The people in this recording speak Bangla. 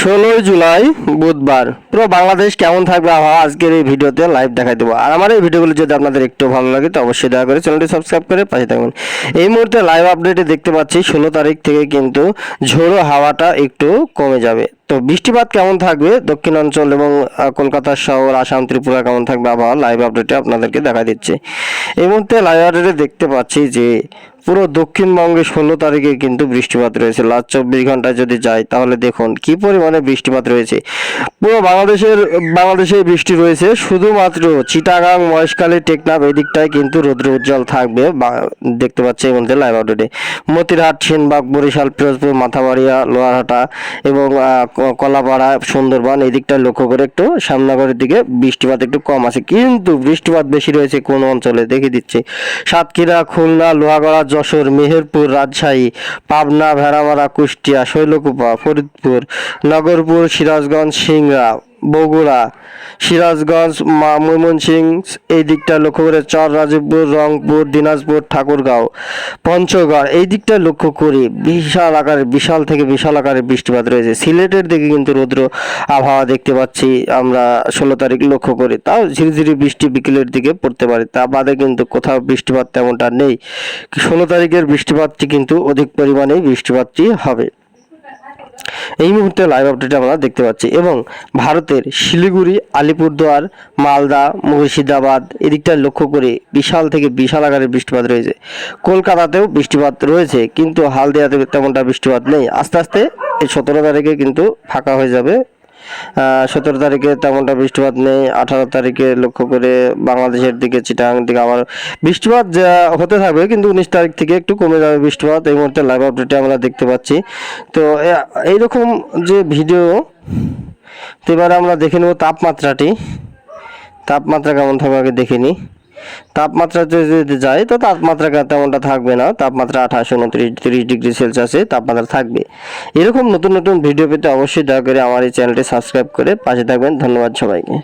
ষোলোই জুলাই বুধবার। পুরো বাংলাদেশ কেমন থাকবে আবহাওয়া আজকের এই ভিডিওতে লাইভ দেখাই দেবো। আর আমার এই ভিডিওগুলো যদি আপনাদের একটু ভালো লাগে, তো অবশ্যই দয়া করে চ্যানেলটি সাবস্ক্রাইব করে পাশে থাকবেন এই মুহূর্তে লাইভ আপডেটে দেখতে পাচ্ছি, ষোলো তারিখ থেকে কিন্তু ঝোড়ো হাওয়াটা একটু কমে যাবে। তো বৃষ্টিপাত কেমন থাকবে দক্ষিণাঞ্চল এবং কলকাতা শহর, আসাম, ত্রিপুরা কেমন থাকবে আবহাওয়া লাইভ আপডেটে আপনাদেরকে দেখা দিচ্ছে। এই মুহূর্তে লাইভ আপডেটে দেখতে পাচ্ছি যে, পুরো দক্ষিণবঙ্গে ষোলো তারিখে কিন্তু বৃষ্টিপাত রয়েছে। লাস্ট চব্বিশ ঘন্টায় যদি যাই, তাহলে দেখুন কি পরিমাণে বৃষ্টিপাত রয়েছে। পুরো বাংলাদেশের, বাংলাদেশে বৃষ্টি রয়েছে। শুধুমাত্র চিটাগাং, মহেশখালী, টেকনাফ এই দিকটায় কিন্তু রৌদ্র উজ্জ্বল থাকবে দেখতে পাচ্ছি এই মধ্যে লাইভ আপডেটে মতিরহাট, সেনবাগ, বরিশাল, পিরোজপুর, মাথাবাড়িয়া, লোহারহাটা এবং কলাপাড়া, সুন্দরবন এই দিকটা লক্ষ্য করে একটু সামনাগরের দিকে বৃষ্টিপাত একটু কম আছে। কিন্তু বৃষ্টিপাত বেশি রয়েছে কোন অঞ্চলে দেখে দিচ্ছে। সাতক্ষীরা, খুলনা, লোহাগড়া, যশোর, মেহেরপুর, রাজশাহী, পাবনা, ভেড়ামারা, কুষ্টিয়া, শৈলকুপা, ফরিদপুর, নগরপুর, সিরাজগঞ্জ, সিংড়া। বগুড়া, সিরাজগঞ্জ ময়মনসিংহ, এই দিকটা লক্ষ্য করে চর রাজীবপুর, রংপুর, দিনাজপুর, ঠাকুরগাঁও, পঞ্চগড়, এই দিকটা লক্ষ্য করি বিশাল আকারে, বিশাল থেকে বিশাল আকারে বৃষ্টিপাত রয়েছে। সিলেটের দিকে কিন্তু রৌদ্র আবহাওয়া দেখতে পাচ্ছি আমরা ষোলো তারিখ লক্ষ্য করি। তাও ঝিরি ঝিরিঝিরি বৃষ্টি বিকেলের দিকে পড়তে পারে, তা বাদে কিন্তু কোথাও বৃষ্টিপাত তেমনটা নেই। ষোলো তারিখের বৃষ্টিপাতটি কিন্তু অধিক পরিমাণেই বৃষ্টিপাতটি হবে। এই মুহূর্তে লাইভ আপডেট আমরা দেখতে পাচ্ছি এবং ভারতের শিলিগুড়ি, আলিপুরদুয়ার, মালদা, মুর্শিদাবাদ এদিকটা লক্ষ্য করে বিশাল থেকে বিশাল আকারের বৃষ্টিপাত রয়েছে। কলকাতাতেও বৃষ্টিপাত রয়েছে কিন্তু হালদিয়াতে তেমনটা বৃষ্টিপাত নেই। আস্তে আস্তে এই সতেরো তারিখে কিন্তু ফাঁকা হয়ে যাবে সতেরো তারিখে তেমনটা বৃষ্টিপাত নেই, আঠারো তারিখে লক্ষ্য করে বাংলাদেশের দিকে, চিটাং দিকে আবার বৃষ্টিপাত হতে থাকবে, কিন্তু উনিশ তারিখ থেকে একটু কমে যাবে বৃষ্টিপাত। এই মুহূর্তে লাইভ আপডেটে আমরা দেখতে পাচ্ছি। তো এইরকম যে ভিডিও তো এবারে আমরা দেখে নেব তাপমাত্রাটি। তাপমাত্রা কেমন থাকবে আগে দেখে নিই তাপমাত্রাতে যদি যায়, তো তাপমাত্রা তেমনটা থাকবে না। তাপমাত্রা আঠাশ, উনত্রিশ, তিরিশ ডিগ্রি সেলসিয়াসে তাপমাত্রা থাকবে। এরকম নতুন নতুন ভিডিও পেতে অবশ্যই দয়া করে আমার এই চ্যানেলটি সাবস্ক্রাইব করে পাশে থাকবেন। ধন্যবাদ সবাইকে।